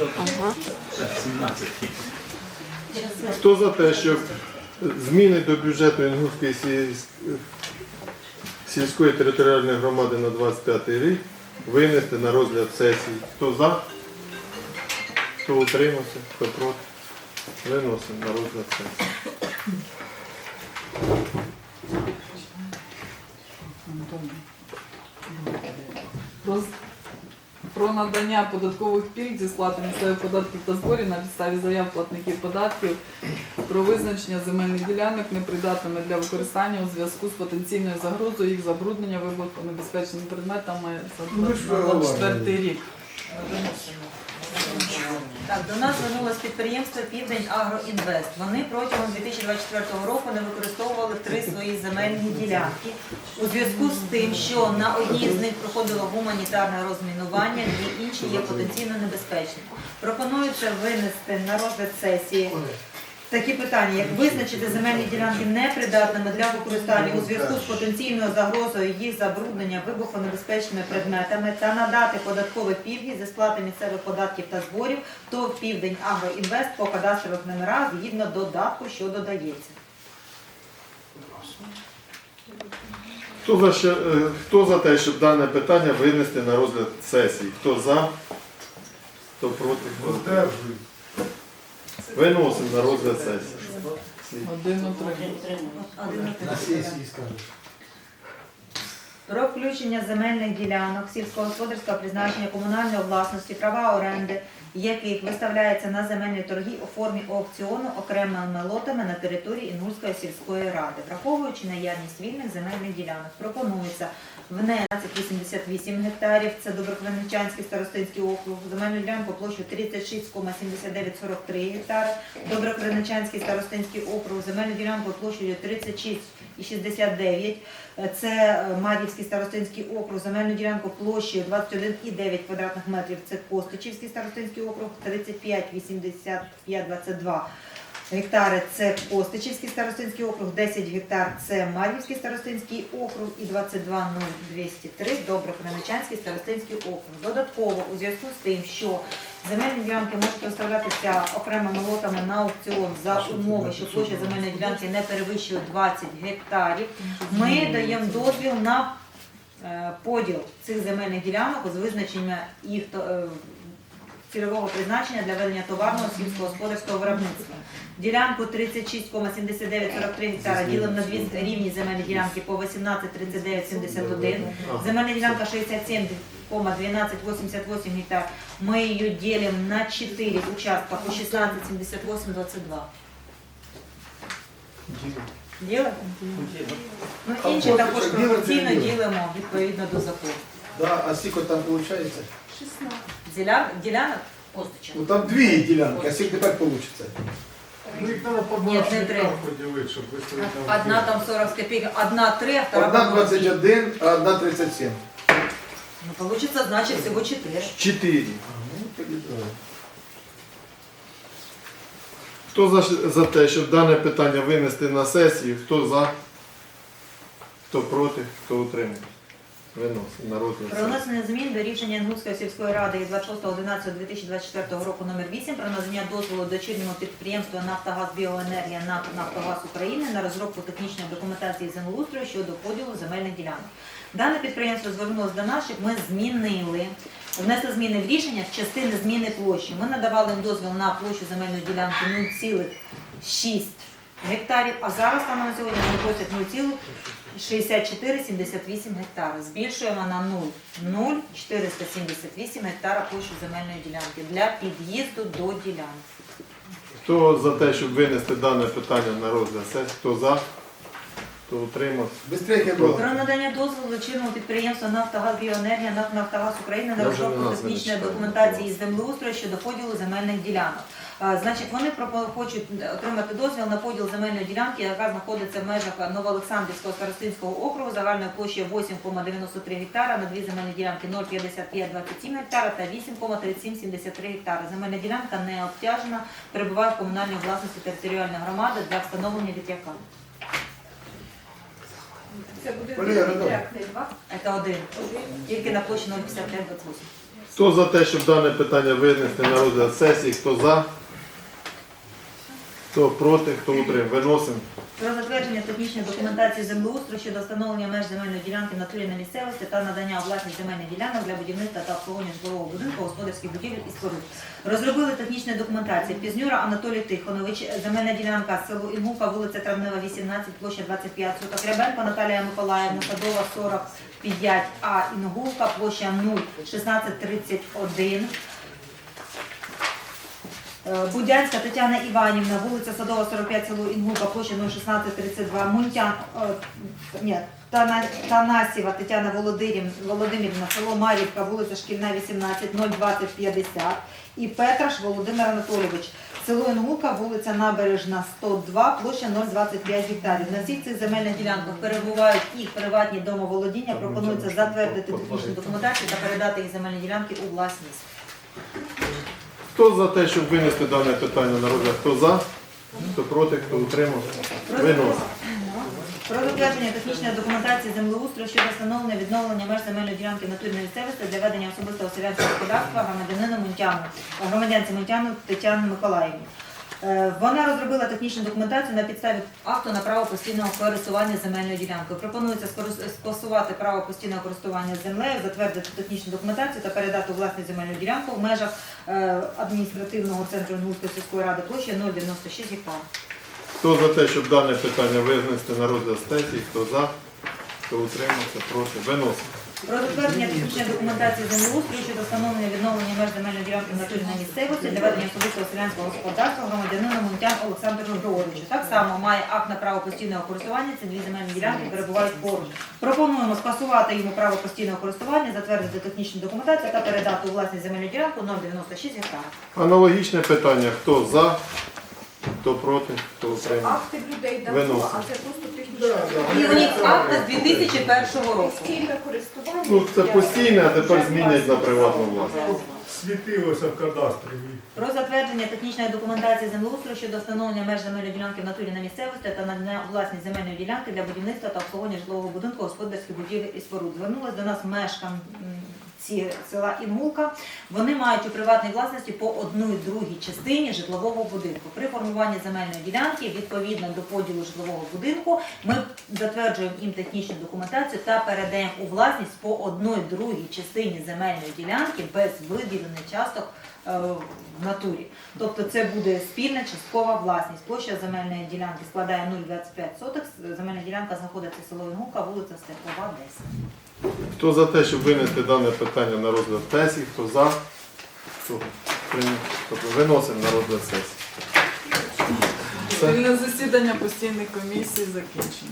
Ага. Хто за те, щоб зміни до бюджету Інгульської сільсь- сільської територіальної громади на 25 рік винести на розгляд сесії? Хто за? Хто утримався? Хто проти? Виносимо на розгляд сесії. Про, про надання податкових пільг зі сплати місцевих податків та зборів на підставі заяв платників податків про визначення земельних ділянок непридатними для використання у зв'язку з потенційною загрозою їх забруднення вибухонебезпечними предметами Ну, за виговорювали. 24 рік. Так, до нас звернулось підприємство Південь Агроінвест. Вони протягом 2024 року не використовували три свої земельні ділянки у зв'язку з тим, що на одній з них проходило гуманітарне розмінування, дві інші є потенційно небезпечні. Пропонується винести на розгляд сесії такі питання, як визначити земельні ділянки непридатними для використання у зв'язку з потенційною загрозою їх забруднення вибухонебезпечними предметами та надати податкові пільги зі сплати місцевих податків та зборів ТОВ «Південь Агроінвест» по кадастрових номерах згідно додатку, що додається. Хто за, ще- е, хто за те, щоб дане питання винести на розгляд сесії? Хто за? Хто проти? Хто? Виносимо на розгляд сесії. Один На сесії скажеш. Про включення земельних ділянок сільськогосподарського призначення комунальної власності, права оренди, яких виставляється на земельні торги у формі аукціону окремими лотами на території Інгульської сільської ради, враховуючи наявність вільних земельних ділянок, пропонується внести 88 гектарів, це Доброкременчанський старостинський округ, земельну ділянку площу 36,7943 гектари, Доброкременчанський старостинський округ, земельну ділянку площею 36,69 це е, Мар'ївський старостинський округ, земельну ділянку площею 21,9 квадратних метрів. Це Костичівський старостинський округ, 35,85,22 гектари. Це Костичівський старостинський округ, 10 гектар. Це Мар'ївський старостинський округ і 22,0203 Доброкременчанський старостинський округ. Додатково у зв'язку з тим, що земельні ділянки можуть виставлятися окремими лотами на аукціон за умови, що площа земельної ділянки не перевищує 20 гектарів. Ми даємо дозвіл на е, поділ цих земельних ділянок з визначення їх то- е, цільового призначення для ведення товарного сільськогосподарського виробництва. Ділянку 36,7943 гектара ділимо на дві рівні земельні ділянки по 18,3971. Земельна ділянка 67,1288 гектар. Ми її ділимо на 4 участка по 16,7822. Ділимо? Ну, А інші от також що, ділимо чи не пропорційно ділимо? ділимо відповідно до закону. Да, а скільки там виходить? Ділян, ділянок? Ну там дві ділянки, а скільки тепер вийде? Ну, їх треба по Ні, не треба. маршрутам поділити, щоб виставити на Одна там 40 з копійки, одна 3, а вторая Одна по-моєму, 21, а одна 37. Ну, получится, значит, всего 4. Чотири. Тоді давай. Хто за, за те, щоб дане питання винести на сесію? Хто за? Хто проти? Хто утримався? Виносимо Про внесення змін до рішення Інгульської сільської ради від 26.11.2024 року номер 8 про надання дозволу дочірньому підприємству «Нафтогаз Біоенергія» НАК «Нафтогаз України» на розробку технічної документації землеустрою щодо поділу земельних ділянок. Дане підприємство звернулося до нас, щоб ми змінили, внесли зміни в рішення в частини зміни площі. Ми надавали їм дозвіл на площу земельної ділянки 0,6 гектарів, а зараз станом на сьогодні вони просять 0,6478 гектара. Збільшуємо на 0,0478 гектара площу земельної ділянки для під'їзду до ділянки. Хто за те, щоб винести дане питання на розгляд сесії? Хто за? Хто утримався? Быстрее було. Про надання дозволу чинному підприємству «Нафтогаз Біоенергія» НАК «Нафтогаз України» на розробку технічної документації з землеустрою щодо поділу земельних ділянок. А, Значить, вони пропо- хочуть отримати дозвіл на поділ земельної ділянки, яка знаходиться в межах Новоолександрівського старостинського округу загальною площею 8,93 гектара на дві земельні ділянки 0,5527 гектара та 8,3773 гектара. Земельна ділянка не обтяжена, перебуває в комунальній власності територіальної громади для встановлення вітряка. Це буде Валерія, не два. Це один. Тільки на площі 0,5528. Хто за те, щоб дане питання винести на розгляд сесії? Хто за? Хто проти, хто утримав? Виносимо. Про затвердження технічної документації землеустрою щодо встановлення меж земельної ділянки в натурі на місцевості та надання у власність земельних ділянок для будівництва та обслуговування житлового будинку, господарських будівель і споруд. Розробили технічну документацію. Пізнюра Анатолій Тихонович, земельна ділянка село Інгулка, вулиця Травнева, 18, площа 25 соток. Рябенко Наталія Миколаївна, Садова, 45, а Інгулка, площа 0, 1631. Е, Будянська Тетяна Іванівна, вулиця Садова, 45, село Інгулка, площа 01632, Мунтян, е, ні, Тана- Танасєва Тетяна Володимирівна, Володимирівна, село Марівка, вулиця Шкільна, 18, 02050 і Петраш Володимир Анатолійович, село Інгулка, вулиця Набережна, 102, площа 025 гектарів. На всіх цих земельних ділянках перебувають і приватні домоволодіння. Пропонується затвердити технічну документацію та передати їх земельні ділянки у власність. Хто за те, щоб винести дане питання на розгляд? Хто за? Хто проти, хто утримав? Виносимо. Про затвердження технічної документації землеустрою щодо встановлення відновлення меж земельної ділянки натурної місцевості для ведення особистого селянського господарства громадянину Мунтяну, громадянці Мунтяну Тетяни Миколаївні. Е, Вона розробила технічну документацію на підставі акту на право постійного користування земельною ділянкою. Пропонується скасувати право постійного користування землею, затвердити технічну документацію та передати у власність земельну ділянку в межах е, адміністративного центру Інгульської сільської ради площі 096 гектар. Хто за те, щоб дане питання винести на розгляд сесії? Хто за? Хто утримався? Проти? Виносимо. Про затвердження технічної документації землеустрою щодо встановлення відновлення меж земельної ділянки в натурі місцевості для ведення особистого селянського господарства громадянину Мунтян Олександру Григоровичу. Так само має акт на право постійного користування. Ці дві земельні ділянки перебувають поруч. Пропонуємо скасувати йому право постійного користування, затвердити технічну документацію та передати у власність земельну ділянку 096 гектарів. Аналогічне питання. Хто за? Хто проти, хто утримав? Акти людей давно, Виносимо. а це просто. І у них акт з 2001 року. Постійне користування. Ну, це постійне, а тепер змінять на приватну власність. Світилося в кадастрі. Про затвердження технічної документації землеустрою щодо встановлення меж земельної ділянки в натурі на місцевості та надання у власність земельної ділянки для будівництва та обслуговування житлового будинку, господарських будівель і споруд. Звернулись до нас мешканці села Інгулка. Вони мають у приватній власності по одній другій частині житлового будинку. При формуванні земельної ділянки відповідно до поділу житлового будинку ми затверджуємо їм технічну документацію та передаємо у власність по одній другій частині земельної ділянки без виділення часток е, в натурі. Тобто це буде спільна часткова власність. Площа земельної ділянки складає 0,25 соток. Земельна ділянка знаходиться село Інгулка, вулиця Степова, 10. Хто за те, щоб винести дане питання на розгляд сесії? Хто за? Хто? Тобто виносимо на розгляд сесії. Це... Засідання постійної комісії закінчено.